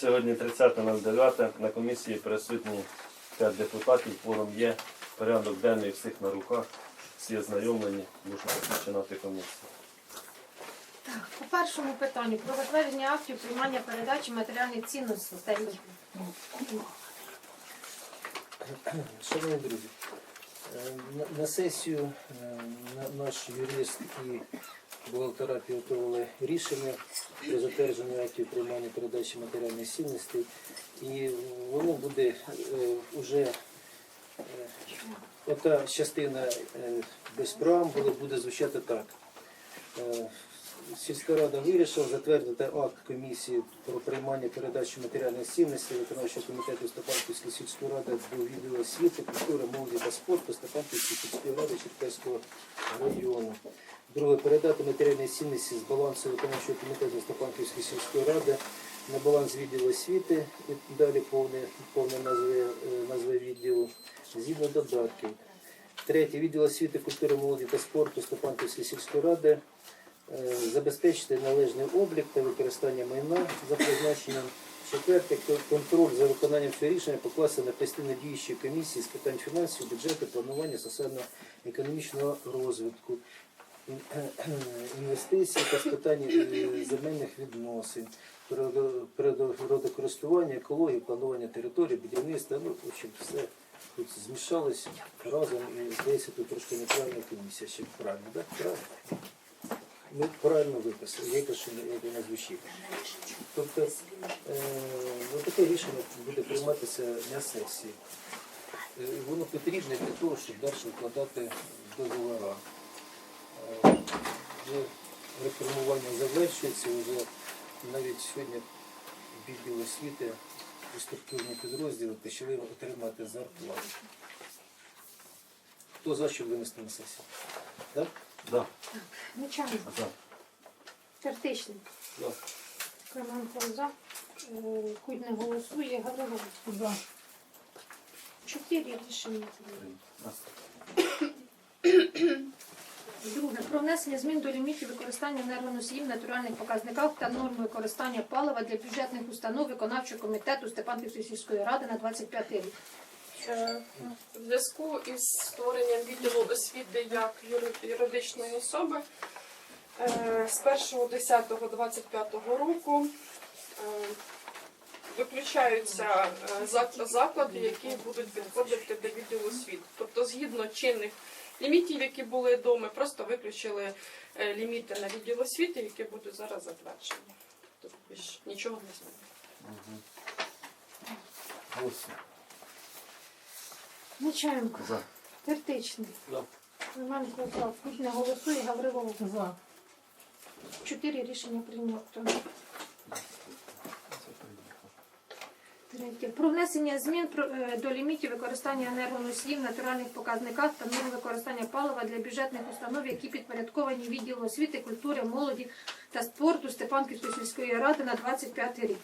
сьогодні 30.09. На комісії присутні 5 депутатів. Форум є. Порядок денний всіх на руках. Всі ознайомлені. Можна розпочинати комісію. Так, по першому питанню про затвердження актів приймання передачі матеріальних цінностей. Шановні друзі, на- на сесію е, наш юрист і бухгалтера підготували рішення про затвердження актів приймання передачі матеріальної цінностей. І воно буде вже ота частина е, без преамбули буде звучати так. Сільська рада вирішила затвердити акт комісії про приймання передачі матеріальних цінностей виконавчого комітету Степанківської сільської ради до відділу освіти, культури, молоді та спорту Степанківської сільської ради Черкаського району. Друге, передати матеріальні цінності з балансу виконавчого комітету Степанківської сільської ради на баланс відділу освіти і далі повне, повне назви, е, назви відділу згідно додатків. Третє, відділ освіти, культури, молоді та спорту Степанківської сільської ради забезпечити належний облік та використання майна за призначенням. Четверте, контроль за виконанням цього рішення покласти на постійно діючі комісії з питань фінансів, бюджету, планування соціально-економічного розвитку, інвестицій та з питань е, земельних відносин, природокористування, екології, планування території, будівництва. Ну, в общем, все тут змішалось разом і здається, тут трошки неправильна комісія. Ще правильно, так? Правильно? Ми правильно виписали, я кажу, як вона звучить. Тобто е, ну, таке рішення буде прийматися на сесії. Е, Воно потрібне для того, щоб далі вкладати договора. Е, реформування завершується, вже навіть сьогодні відділ освіти і структурні підрозділи почали отримати зарплату. Хто за що винести на сесію? Так? Да. Нечайно. За. Тертичний. Да. Клименко за. Е, не голосує. Гаврилов. За. Чотири рішення. Друге. Про внесення змін до лімітів використання енергоносіїв в натуральних показниках та норм використання палива для бюджетних установ виконавчого комітету Степанківської сільської ради на 25 рік. Е, В зв'язку із створенням відділу освіти як юри- юридичної особи е, з 1.10.25 року е, виключаються заклади, які будуть підходити до відділу освіти. Тобто, згідно чинних лімітів, які були до, ми просто виключили ліміти на відділ освіти, які будуть зараз затверджені. Тобто нічого не зміниться. Нечаєнко. За. Тертичний. Да. Клименко за. Куть голосує. Гаврилов. За. Чотири рішення прийнято. Третє. Про внесення змін е, до лімітів використання енергоносіїв в натуральних показниках та норм використання палива для бюджетних установ, які підпорядковані відділу освіти, культури, молоді та спорту Степанківської сільської ради на 25 рік.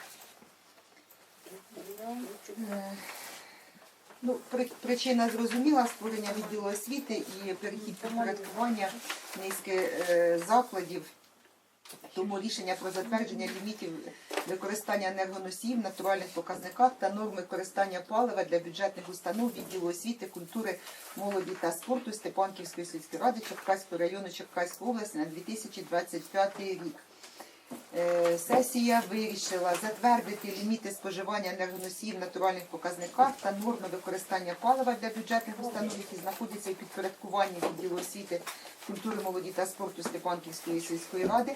Ну, при- причина зрозуміла створення відділу освіти і перехід підпорядкування низки е, закладів. Тому рішення про затвердження лімітів використання енергоносіїв натуральних показниках та норм використання палива для бюджетних установ відділу освіти, культури, молоді та спорту Степанківської сільської ради Черкаського району Черкаської області на 2025 рік. Е, Сесія вирішила затвердити ліміти споживання енергоносіїв в натуральних показниках та норми використання палива для бюджетних установ, які знаходяться у підпорядкуванні відділу освіти, культури, молоді та спорту Степанківської сільської ради.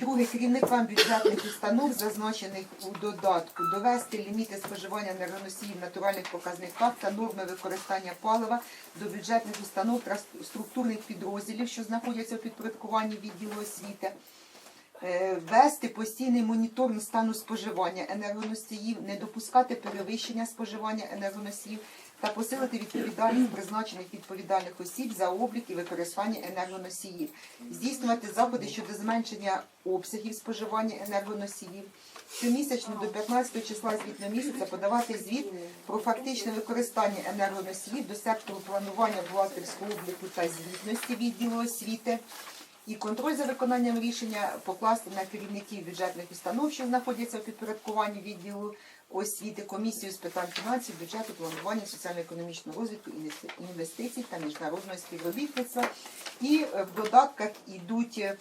Друге, керівникам бюджетних установ, зазначених у додатку, довести ліміти споживання енергоносіїв в натуральних показниках та норми використання палива до бюджетних установ та структурних підрозділів, що знаходяться у підпорядкуванні відділу освіти. Е, Вести постійний моніторинг стану споживання енергоносіїв, не допускати перевищення споживання енергоносіїв та посилити відповідальність призначених відповідальних осіб за облік і використання енергоносіїв, здійснювати заходи щодо зменшення обсягів споживання енергоносіїв. Щомісячно до 15 числа звітного місяця подавати звіт про фактичне використання енергоносіїв до сектору планування бухгалтерського обліку та звітності відділу освіти І контроль за виконанням рішення покласти на керівників бюджетних установ, що знаходяться в підпорядкуванні відділу освіти, комісію з питань фінансів, бюджету, планування, соціально-економічного розвитку, інвестицій та міжнародного співробітництва. І е, в додатках ідуть е,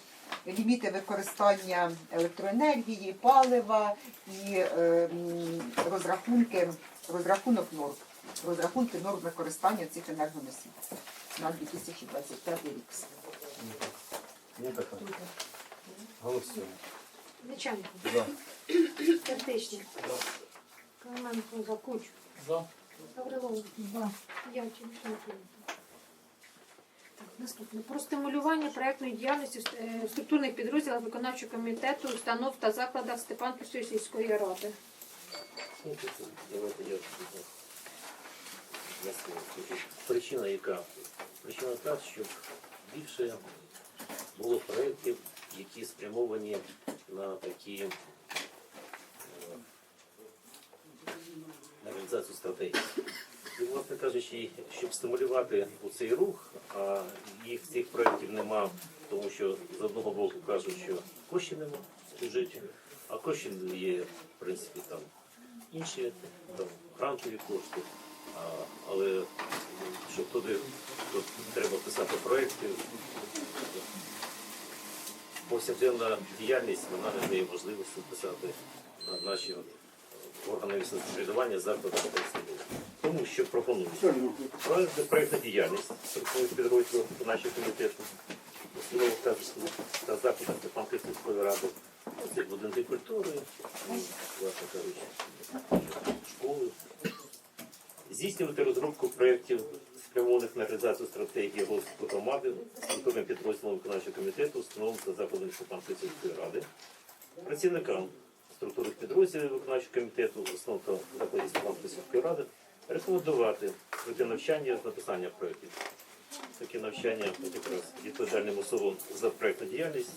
ліміти використання електроенергії, палива і е, розрахунки, розрахунок норм, розрахунки норм використання цих енергоносіїв на 2025 рік. Є така. Голосуємо. Нечайник, За. Картишник, Калименко, Закуч, За. Гаврилов, Явченко, Анатолій. Так, Наступне про стимулювання проектної діяльності е, в структурних підрозділах виконавчого комітету, установ та закладах Степанківської сільської ради. Ну, тут давайте я наскажу. Причина яка? Причина та, щоб більше було проєктів, які спрямовані на такі е, на реалізацію стратегії. І, власне кажучи, щоб стимулювати у цей рух, а їх цих проєктів нема, тому що з одного боку кажуть, що коштів нема в бюджеті, а коштів є, в принципі, там інші там, грантові кошти. А, але щоб туди тут треба писати проєкти, повсякденна діяльність вона не дає можливості писати на наші органи самоврядування заклади та. Тому що пропонують проєктна діяльність підрозділів нашого комітету, та, закладах Степанківської ради, це будинки культури, власне кажучи, школи. Здійснювати розробку проєктів, спрямованих на реалізацію стратегії розвитку громади, структурним підрозділом виконавчого комітету, установ та закладів Степанської сільської ради, працівникам структурних підрозділів виконавчого комітету, установ та закладів Степанської сільської ради рекомендувати пройти навчання з написання проєктів. Таке навчання якраз відповідальним особам за проєктну діяльність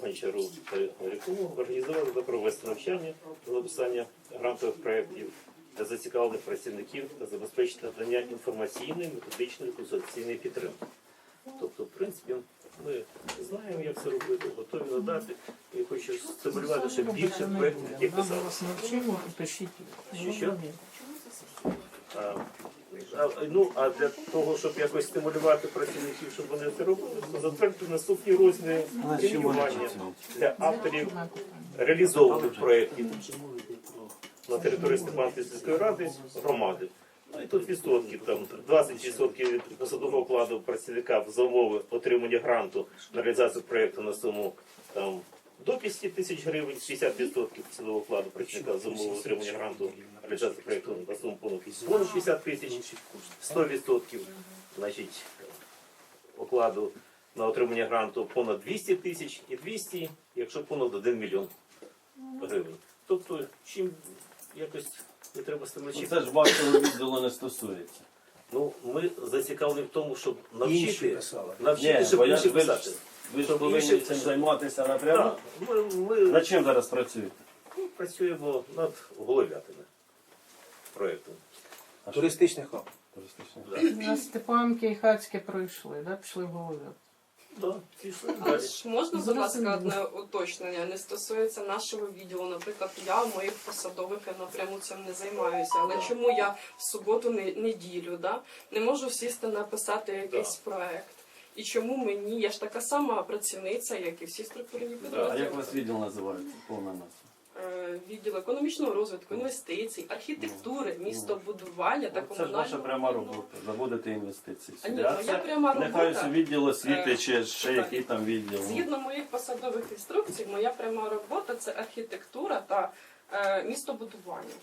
Гончару та Горякову організували та провести навчання з написання грантових проєктів для зацікавлених працівників та забезпечити надання інформаційної, методичної, консультаційної підтримки. Тобто, в принципі, ми знаємо, як це робити, готові надати. І хочу стимулювати, щоб більше проєктів таких писалося. Що, що? А, а, ну, а для того, щоб якось стимулювати працівників, щоб вони це робили, то затвердити наступні розміри для авторів реалізованих проєктів на території Степанської сільської ради громади. Ну і тут відсотків, там 20% від посадового окладу працівника за умови отримання гранту на реалізацію проєкту на суму там, до 50 тисяч гривень, 60% посадового окладу працівника за умови отримання гранту на реалізацію проєкту на суму понад 50 тисяч, 100% значить, окладу на отримання гранту понад 200 тисяч і 200, якщо понад 1 мільйон гривень. Тобто, чим якось не треба Ну, стимулювати. Це ж вашого відділу не стосується. Ну, ми зацікавлені в тому, щоб Інші навчити, писали. навчити, Ні, щоб бо я, інші ви, ж- писати. ви ж Щоб повинні інші- цим займатися напряму. Так, ми, ми Над чим зараз працюєте? працюємо над головятими проєктом. Туристичний хаб. Туристичний. На Степанки і Хацьке пройшли, да? пішли в голову. Да, пішли А далі. ж можна, будь ласка, одне уточнення? Не стосується нашого відділу. Наприклад, я моїх посадових я напряму цим не займаюся. Але чому я в суботу, не- неділю, да, не можу сісти написати якийсь проект? І чому мені? Я ж така сама працівниця, як і всі структурні А як підрозділи. у вас відділ називається? Повна назва. Е, Відділ економічного розвитку, інвестицій, архітектури, містобудування та Ну, Це ж ваша пряма робота. Заводити інвестиції А ні, моя пряма нехай робота. ось відділ освіти Е, чи ще який там відділ. Ну, Згідно моїх посадових інструкцій, моя пряма робота це архітектура та е, містобудування.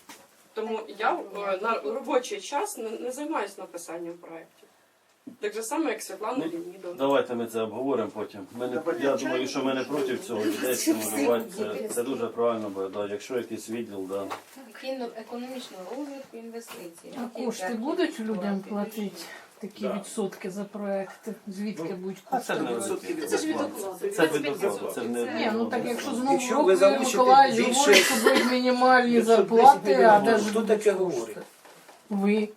Тому я на робочий час не, займаюся написанням проєктів. Так же саме, як Світлана Ну, Леонідовна. Давайте ми це обговоримо потім. Ми не, я думаю, що ми не проти цього людей стимулювати. Це, це дуже правильно, бо да, якщо якийсь відділ, да. Кіно економічного розвитку інвестицій. А кошти будуть людям платити такі Да. відсотки за проекти? Звідки будуть А це не відсотки від Це ж від зарплати. окладу. Це від 25%. це не Ні, ну так якщо знову Якщо року ви більше- говорить, що будуть мінімальні зарплати, а де мільйонів, ж хто таке говорить? Ви.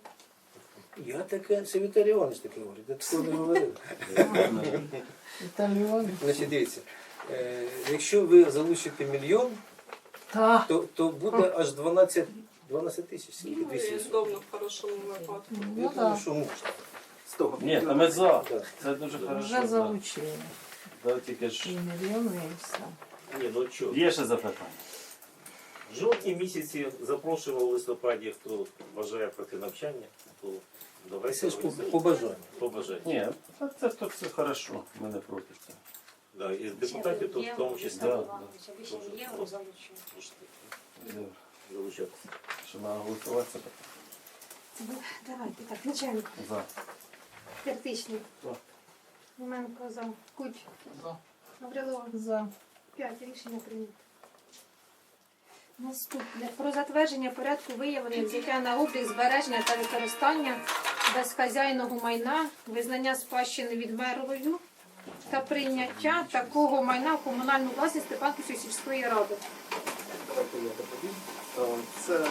Я таке, це Віталій Іванович таке говорить, я такого не говорив. Італіони. Значить, дивіться, е, якщо ви залучите мільйон, Так. то, то буде аж 12, 12 тисяч, скільки Ну, 200. і здобно в хорошому випадку. Я Ну думаю, так. що можна. З того Ні, та ми за. Так. Це дуже хорошо. Вже да. залучили. Да, тільки ж мільйони, і все. Ні, ну що, є ще запитання. в жовтні місяці запрошував в листопаді, хто бажає пройти навчання, то давайте Це ж по, організуємо. по бажанню. Ні, та це, то все хорошо, ми не проти цього. Да, і депутатів, то в тому числі Да, залучатися. Що на голосувати Давайте так, Нечаєнко, за. Тертичний. За. Моменко за. Куть. За. Гаврилова. За. П'ять рішення прийнято. Наступне про затвердження порядку виявлення взяття на облік збереження та використання безхазяйного майна, визнання спадщини відмерлою та прийняття такого майна в комунальну власність Степанківської сільської ради. Це е,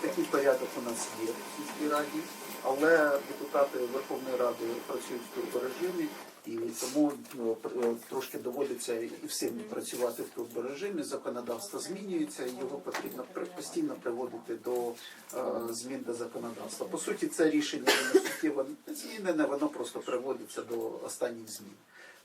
такий порядок у нас є в сільській раді, але депутати Верховної Ради працюють в турборежимі, і тому ну, е, трошки доводиться і всім працювати в турборежимі. Законодавство змінюється, і його потрібно постійно приводити до е, змін до законодавства. По суті, це рішення не суттєво не змінене, воно просто приводиться до останніх змін.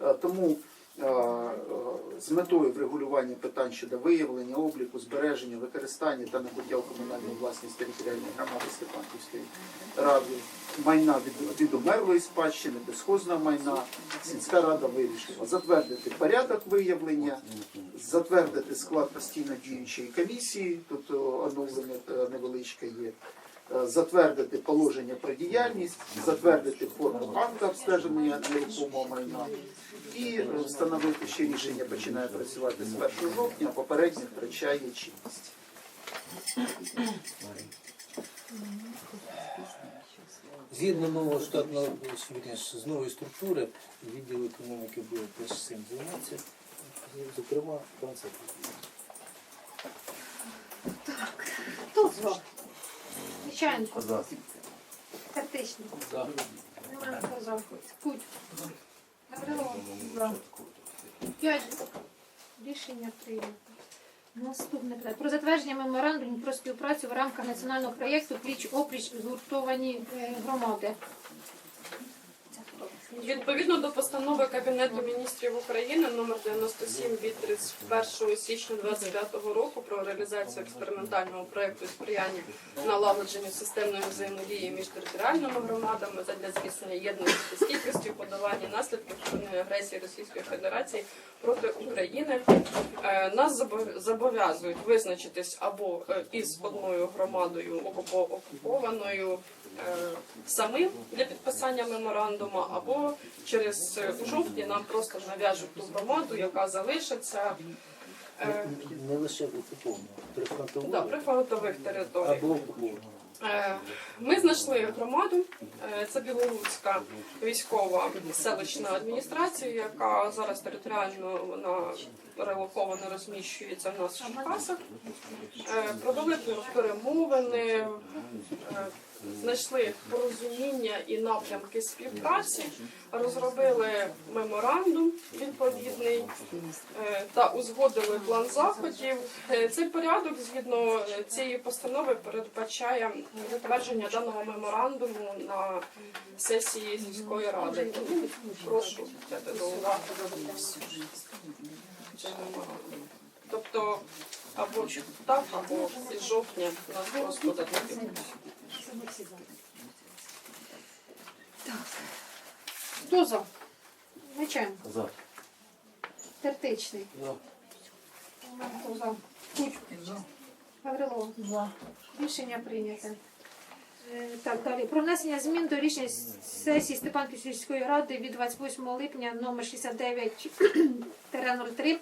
Е, Тому е, е, з метою врегулювання питань щодо виявлення, обліку, збереження, використання та набуття у комунальну власність територіальної громади Степанківської ради майна від, від умерлої спадщини, безхозного майна, сільська рада вирішила затвердити порядок виявлення, затвердити склад постійно діючої комісії, тут е, оновлення е, невеличке є. Е, Затвердити положення про діяльність, затвердити форму акта обстеження нерухомого майна і встановити, що рішення починає працювати з 1 жовтня, а попереднє втрачає чинність. Згідно нового штатного з нової структури, відділ економіки буде теж цим займатися. Зокрема, пан Сапін. Хто за? Нечаєнко. За. Тертичний. За. Куть. Гаврилова. За. П'ять. Рішення прийнято. Наступне питання. Про затвердження меморандуму про співпрацю в рамках національного проєкту пліч опліч згуртовані е, громади. Відповідно до постанови Кабінету міністрів України номер 97 від 31 січня 2025 року про реалізацію експериментального проекту сприяння налагодженню системної взаємодії між територіальними громадами задля зміцнення єдності стійкості у подоланні наслідків збройної агресії Російської Федерації проти України. Е, Нас зобов'язують визначитись або е, із одною громадою окупо- окупованою самим для підписання меморандуму, або через е, у жовтні нам просто нав'яжуть ту громаду, яка залишиться е, Не лише окуповано, прифронтову да, при фронтових територіях. або. Е, Ми знайшли громаду, е, це Білоруська військова селищна адміністрація, яка зараз територіально вона релоковано розміщується в нас в Черкасах. Е, Провели перемовини, е, знайшли порозуміння і напрямки співпраці, розробили меморандум відповідний е, та узгодили план заходів. Е, Цей порядок, згідно е, цієї постанови, передбачає затвердження даного меморандуму на сесії сільської ради. Прошу до уваги. Тобто або так, або з жовтня нас просто. Хто за? Нечаєнко. За. Тертичний. За. Моменко за. Куть. Гаврилова. За. Рішення прийнято. Е, Так, далі. Про внесення змін до рішення сесії Степанківської сільської ради від 28 липня номер 69-03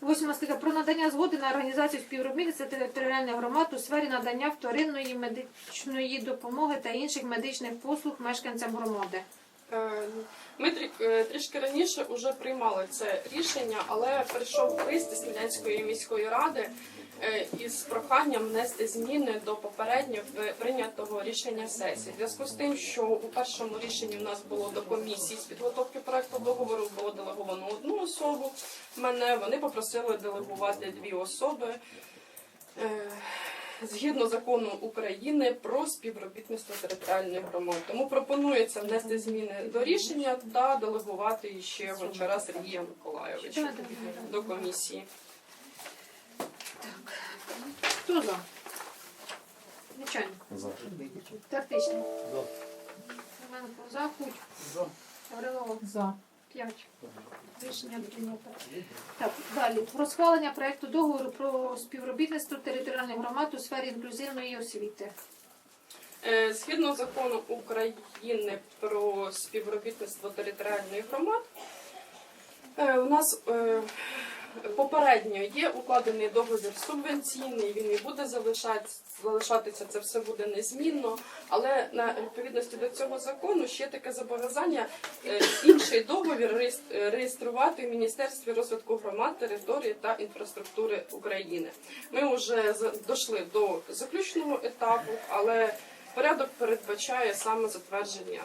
Восьма стаття про надання згоди на організацію співробітництва територіальних громад у сфері надання вторинної медичної допомоги та інших медичних послуг мешканцям громади. Е, Ми е, трішки раніше вже приймали це рішення, але прийшов лист із Смілянської міської ради е, із проханням внести зміни до попередньо прийнятого рішення сесії. В зв'язку з тим, що у першому рішенні у нас було до комісії з підготовки проекту договору було делеговано одну особу. Мене вони попросили делегувати дві особи. Згідно закону України про співробітництво територіальних громад. Тому пропонується внести зміни до рішення та делегувати ще Гончара Сергія Миколайовича до комісії. Хто за? Нечайно. За. Тактично. За. Семенко за. Куть. Гаврилова. За. П'ять. Рішення прийнято. Так, далі. Про схвалення проекту договору про співробітництво територіальних громад у сфері інклюзивної освіти. Е, Згідно закону України про співробітництво територіальних громад, е, у нас е, попередньо є укладений договір субвенційний, він і буде залишатися, це все буде незмінно. Але на відповідності до цього закону ще таке зобов'язання е, інший договір реєс- е, реєструвати в Міністерстві розвитку громад, території та інфраструктури України. Ми вже дійшли до заключного етапу, але порядок передбачає саме затвердження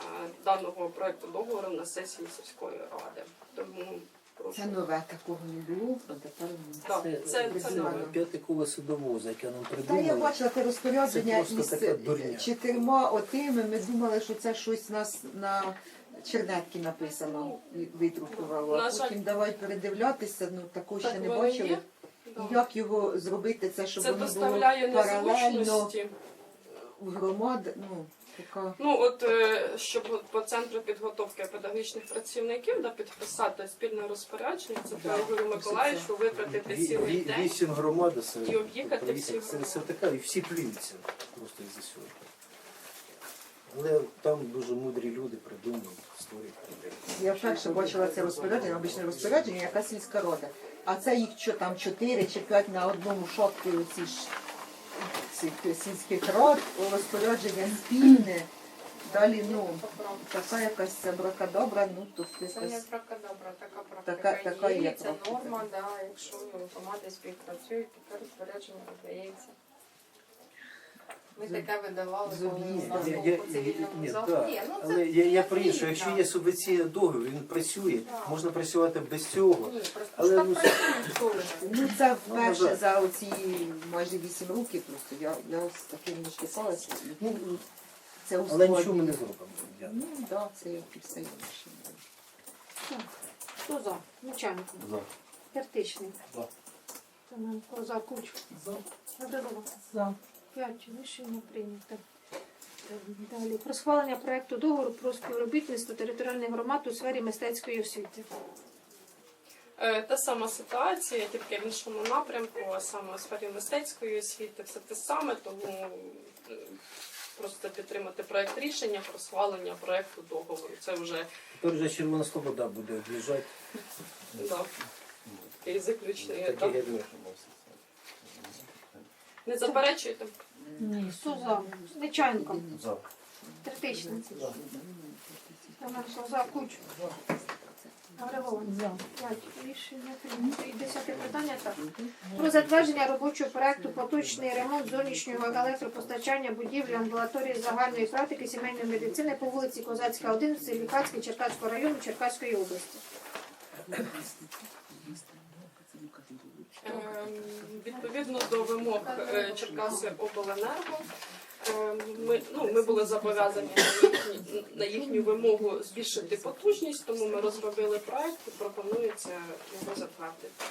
даного проекту договору на сесії сільської ради. Тому прошу. Це нове, такого не було, а тепер Так, це, це, Це нове. п'яте колесо довоза, яке нам Та я придумали. бачила те розпорядження просто із така дурня. чотирма отими. Ми думали, що це щось нас на чернетки написано, видрукувало. На А жаль. потім давай передивлятися, ну такого ще не воно бачили. є. Да. Як його зробити, це щоб Це воно було доставляє паралельно незручності. в громад. Ну, така. Ну от е, щоб по центру підготовки педагогічних працівників да, підписати спільне розпорядження, це Да. Ігорю Миколаївичу витратити цілий день. Вісім громад, І об'їхати всі це, це така, і всі плюються просто із-за цього. Але там дуже мудрі люди придумали, створюють. Я вперше бачила це розпорядження, обичне розпорядження, яка сільська рада. А це їх що там чотири чи п'ять на одному шапці оці ж сільських рад, розпорядження спільне. Далі, ну, така якась це бракадабра, ну то Це не якась. пракадабра, така Така- практика така є є, це практика. норма, да, якщо громади співпрацюють, таке розпорядження видається. Ми таке видавали, З коли у нас був по цивільному ні, Ні, ну це Але я, я про інше, якщо є субвенційний договір, він працює, Так. можна працювати без цього. Ні, просто Але, ну, працюють коли. Ну це Ну, вперше за оці майже вісім років просто. Я, я з таким не стикалася. Ну, це Але ускладнює. нічого ми не зробимо. Я- Ну так, да, це як і все інше. Хто за? Нечайнко. За. Тактичний. За. Семенко за. Куч. Гаврилова. За. П'ять. Рішення прийнято. Далі. Про схвалення проекту договору про співробітництво територіальних громад у сфері мистецької освіти. Е, Та сама ситуація, тільки в іншому напрямку, а саме у сфері мистецької освіти, все те саме, тому е, просто підтримати проект рішення про схвалення проекту договору. Це вже Тепер вже Червона Слобода буде об'їжджати. да, такий заключний Такі етап. герої. Не заперечуєте? Ні. Хто за? Нечайнко. За. За. Куч. Гаврилова. За. П'ять. Рішення прийнято. І десяте питання так. Про затвердження робочого проекту поточний ремонт зовнішнього електропостачання будівлі амбулаторії загальної практики сімейної медицини по вулиці Козацька, 1 в селі Черкаського району Черкаської області. Ем, Відповідно до вимог е, Черкаси Обленерго, ем, ми, ну, ми були зобов'язані на їхні- на їхню вимогу збільшити потужність, тому ми розробили проект і пропонується його затвердити.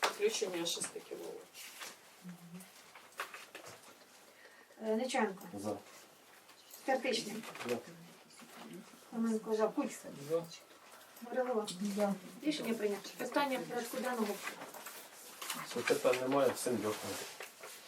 Включення 6 кВт. Е, Нечаєнко. За. Тертичний. За. Хоменко за. Гаврилова. За. Рішення прийнято. Питання порядку денного. Питань немає, всім дякую.